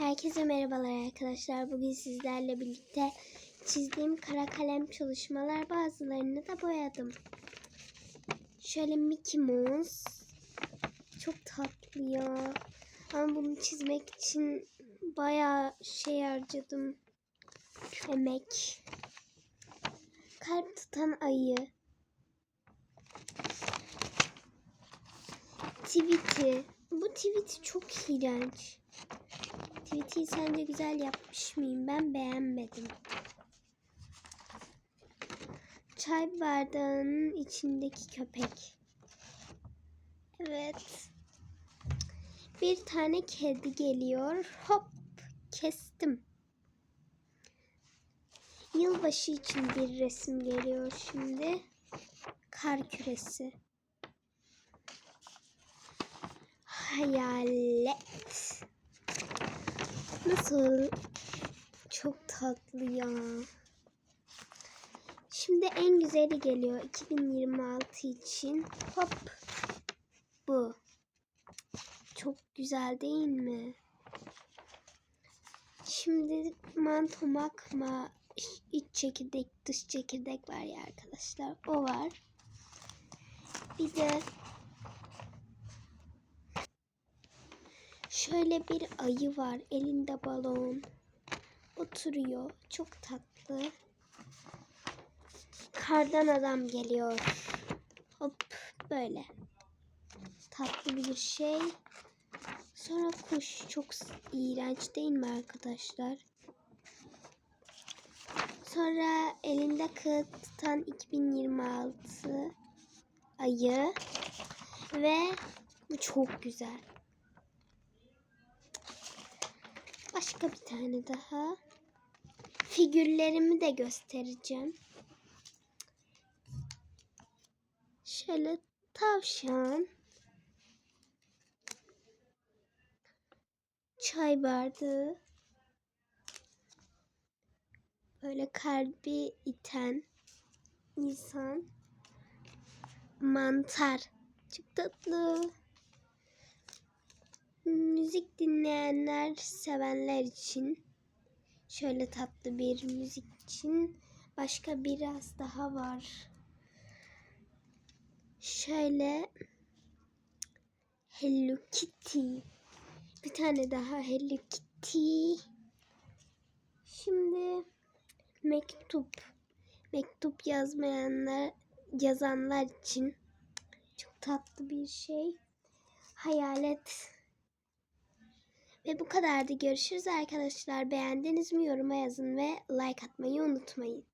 Herkese merhabalar arkadaşlar. Bugün sizlerle birlikte çizdiğim kara kalem çalışmalar bazılarını da boyadım. Şöyle Mickey Mouse. Çok tatlı ya. Ama bunu çizmek için bayağı şey harcadım. Emek. Kalp tutan ayı. Tweety. Bu tweety çok iğrenç. Tweety'yi sence güzel yapmış mıyım? Ben beğenmedim. Çay bardağının içindeki köpek. Evet. Bir tane kedi geliyor. Hop kestim. Yılbaşı için bir resim geliyor şimdi. Kar küresi. Hayalet. Nasıl? Çok tatlı ya. Şimdi en güzeli geliyor 2026 için. Hop. Bu. Çok güzel değil mi? Şimdi manto makma iç çekirdek dış çekirdek var ya arkadaşlar. O var. Bir de Şöyle bir ayı var. Elinde balon. Oturuyor. Çok tatlı. Kardan adam geliyor. Hop böyle. Tatlı bir şey. Sonra kuş. Çok iğrenç değil mi arkadaşlar? Sonra elinde kağıt tutan 2026 ayı. Ve bu çok güzel. Başka bir tane daha. Figürlerimi de göstereceğim. Şöyle tavşan. Çay bardağı. Böyle kalbi iten insan. Mantar. Çok tatlı müzik dinleyenler, sevenler için şöyle tatlı bir müzik için başka biraz daha var. Şöyle Hello Kitty. Bir tane daha Hello Kitty. Şimdi mektup. Mektup yazmayanlar, yazanlar için çok tatlı bir şey. Hayalet ve bu kadardı. Görüşürüz arkadaşlar. Beğendiniz mi yoruma yazın ve like atmayı unutmayın.